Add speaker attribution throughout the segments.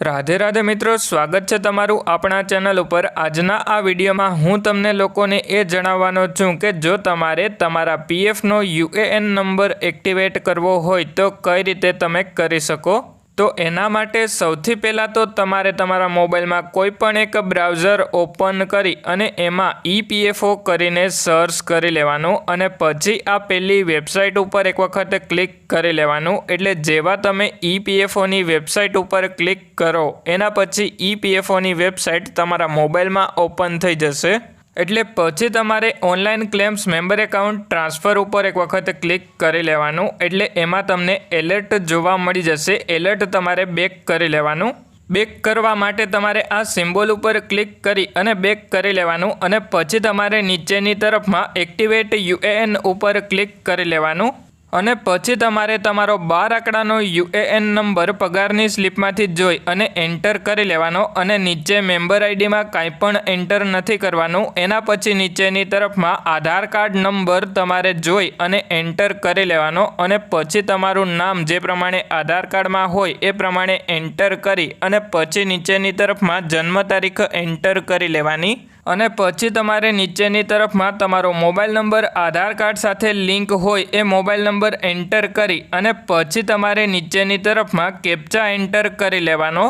Speaker 1: રાધે રાધે મિત્રો, સ્વાગત છે તમારું આપણા ચેનલ ઉપર. આજના આ વિડીયોમાં હું તમને લોકોને એ જણાવવાનો છું કે જો તમારે તમારા પીએફનો યુએએન નંબર એક્ટિવેટ કરવો હોય તો કઈ રીતે તમે કરી શકો? તો એના માટે સૌથી પહેલાં તો તમારે તમારા મોબાઈલમાં કોઈ પણ એક બ્રાઉઝર ઓપન કરી અને એમાં ઈપીએફઓ કરીને સર્ચ કરી લેવાનું અને પછી આ પેલી વેબસાઇટ ઉપર એક વખત ક્લિક કરી લેવાનું. એટલે જેવા તમે ઈપીએફઓની વેબસાઇટ ઉપર ક્લિક કરો, એના પછી ઈપીએફઓની વેબસાઇટ તમારા મોબાઈલમાં ઓપન થઈ જશે. એટલે પછી તમારે online claims member account transfer ઉપર એક વખત ક્લિક કરી લેવાનું. એટલે એમાં તમને એલર્ટ જોવા મળી જશે. એલર્ટ તમારે બેક કરી લેવાનું. બેક કરવા માટે તમારે આ સિમ્બોલ ઉપર ક્લિક કરી અને બેક કરી લેવાનું અને પછી તમારે નીચેની તરફમાં એક્ટિવેટ યુએએન ઉપર ક્લિક કરી લેવાનું. અને પછી તમારે તમારો બાર આંકડાનો યુએએન નંબર પગારની સ્લિપમાંથી જોઈ અને એન્ટર કરી લેવાનો અને નીચે મેમ્બર આઈડીમાં કાંઈ પણ એન્ટર નથી કરવાનું. એના પછી નીચેની તરફમાં આધાર કાર્ડ નંબર તમારે જોઈ અને એન્ટર કરી લેવાનો અને પછી તમારું નામ જે પ્રમાણે આધાર કાર્ડમાં હોય એ પ્રમાણે એન્ટર કરી અને પછી નીચેની તરફમાં જન્મ તારીખ એન્ટર કરી લેવાની. અને પછી તમારે નીચેની તરફમાં તમારો મોબાઈલ નંબર, આધાર કાર્ડ સાથે લિંક હોય એ મોબાઈલ નંબર એન્ટર કરી અને પછી તમારે નીચેની તરફમાં કેપ્ચા એન્ટર કરી લેવાનો.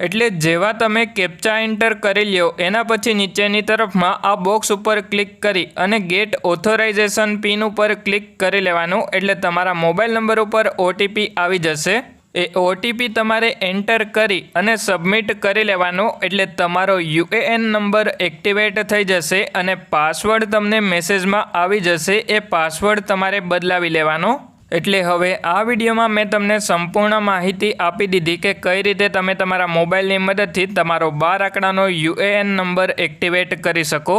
Speaker 1: એટલે જેવા તમે કેપ્ચા એન્ટર કરી લ્યો, એના પછી નીચેની તરફમાં આ બોક્સ ઉપર ક્લિક કરી અને ગેટ ઓથોરાઇઝેશન પિન ઉપર ક્લિક કરી લેવાનું. એટલે તમારા મોબાઈલ નંબર ઉપર ઓટીપી આવી જશે. એ ઓટીપી તમારે એન્ટર કરી અને સબમિટ કરી લેવાનો. એટલે તમારો યુએએન નંબર એક્ટિવેટ થઈ જશે અને પાસવર્ડ તમને મેસેજમાં આવી જશે. એ પાસવર્ડ તમારે બદલાવી લેવાનો. એટલે હવે આ વિડીયોમાં મેં તમને સંપૂર્ણ માહિતી આપી દીધી કે કઈ રીતે તમે તમારા મોબાઈલની મદદથી તમારો બાર આંકડાનો યુએએન નંબર એક્ટિવેટ કરી શકો.